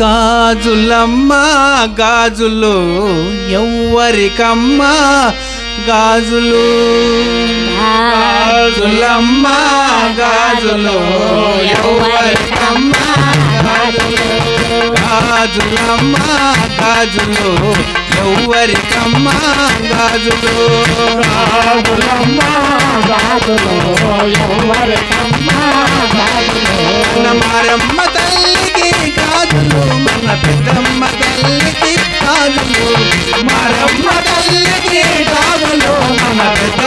గాజులమ్మ గాజులు ఎవ్వరికమ్మ గాజులు. గాజులమ్మ గాజులు ఎవ్వరికమ్మ గాజులమ్మ గాజులు ఎవ్వరికమ్మ గాజులు. గాజులమ్మ గాజులు ఎవరికమ్మ గాజులు. మన తల్లికి మన పెద్దమ్మ తల్లికి గాజులు మారమ్మ తల్లికి గాజులు మన పెద్దమ్మ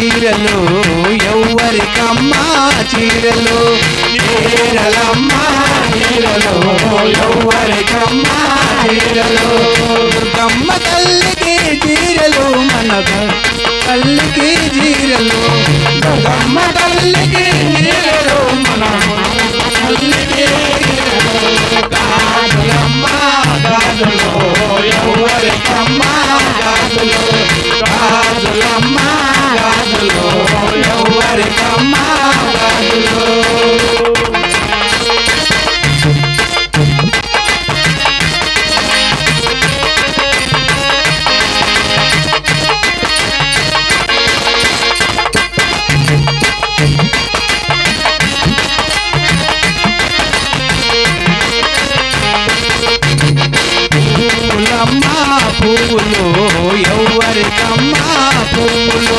చీరలు ఎవ్వరికమ్మ చీరలు? చీరలమ్మ చీరలు ఎవ్వరికమ్మ చీరలు? దుర్గమ్మ తల్లికి చీరలు మన తల్లికి చీరలు. దుర్గమ్మ తల్లికి చీరలు మన తల్లికి చీరలు. గాజులమ్మ ఎవరికమ్మా ఎవ్వరికమ్మ గాజులు. గాజులమ్మ ఎవరికమ్మా ఎవ్వరికమ్మ గాజులు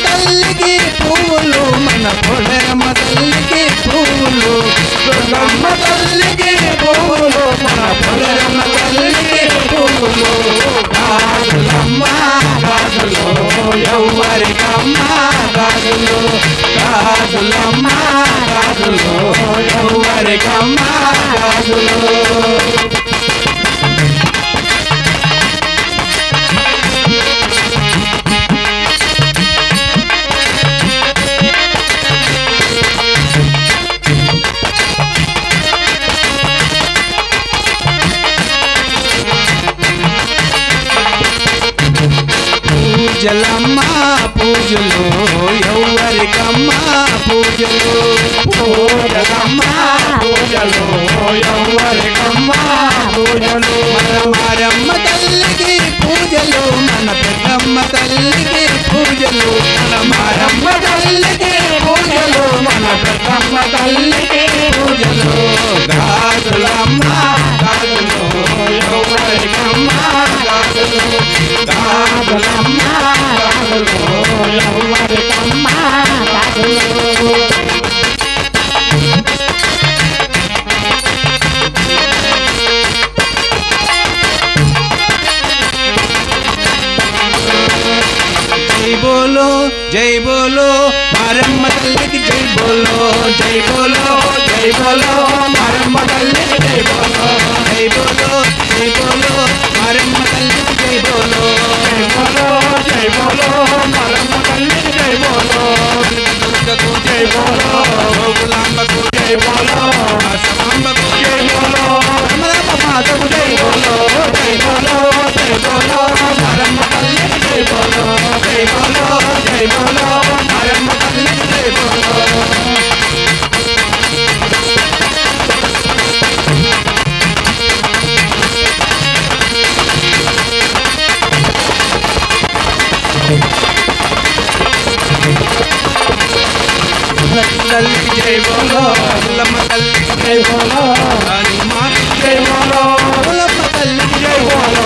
పూజలు ఎవరికమ్మా పూజలు పూజలమ్మా బోలో జై బోలో మారమ్మ తల్లికి జై బోలో జై బోలో జై బోలో మారమ్మ తల్లికి జై బోలో జై బోలో జై బోలో మారమ్మ తల్లికి జై బోలో జై బోలో జై బోలో మారమ్మ తల్లికి జై బోలో దుర్గకు జై బోలో గోకులాంబకు జై బోలో అసమాంబకు తల్లికి జై బోలో పుల్లమ్మ తల్లికి జై బోలో రాణి మాతకి జై బోలో పుల్లమ్మ జై బోలో.